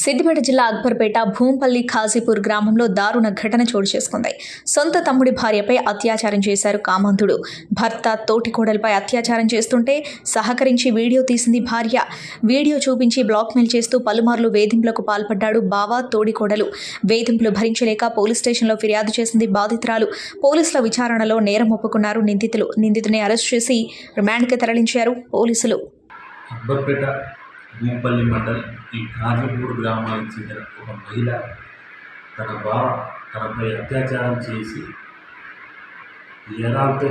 సిద్దిపేట జిల్లా అక్బర్పేట భూంపల్లి ఖాజీపూర్ గ్రామంలో దారుణ ఘటన చోటు చేసుకుంది. సొంత తమ్ముడి భార్యపై అత్యాచారం చేశారు కామంతుడు. భర్త తోటి కోడలపై అత్యాచారం చేస్తుంటే సహకరించి వీడియో తీసింది భార్య. వీడియో చూపించి బ్లాక్మెయిల్ చేస్తూ పలుమార్లు వేధింపులకు పాల్పడ్డాడు బావ తోడికోడలు వేధింపులు భరించలేక పోలీస్ స్టేషన్లో ఫిర్యాదు చేసింది బాధితురాలు. పోలీసుల విచారణలో నేరం ఒప్పుకున్నారు నిందితులు. నిందితుని అరెస్ట్ చేసి రిమాండ్కి తరలించారు పోలీసులు. అక్బర్పేట భూపల్లి మండల్ ఈ కాజీపూర్ గ్రామానికి చెందిన ఒక మహిళ తన బావ తనపై అత్యాచారం చేసి ఎలాంటి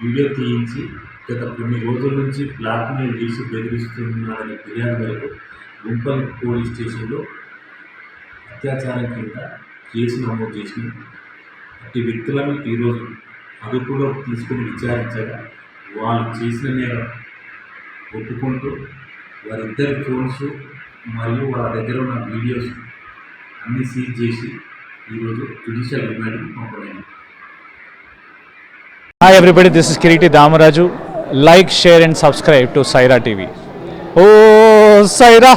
వీడియో తీయించి గత కొన్ని రోజుల నుంచి బ్లాక్మెయిల్ చేసి బెదిరిస్తున్నాడని ఫిర్యాదు మేరకు గుంపల్లి పోలీస్ స్టేషన్లో అత్యాచారం కింద కేసు నమోదు చేసింది అట్టి వ్యక్తులను ఈరోజు అదుపులో తీసుకుని విచారించగా వాళ్ళు చేసిన నేరం ఒప్పుకుంటూ వారిద్దరి ఫోన్స్ మరియు వాళ్ళ దగ్గర ఉన్న వీడియోస్ అన్నీ సీజ్ చేసి ఈరోజు జ్యుడిషియల్ రిమాండ్కి పంపలేదు Hi everybody, this is Kiriti Damaraju. Like, share and subscribe to Saira TV. Oh, Saira!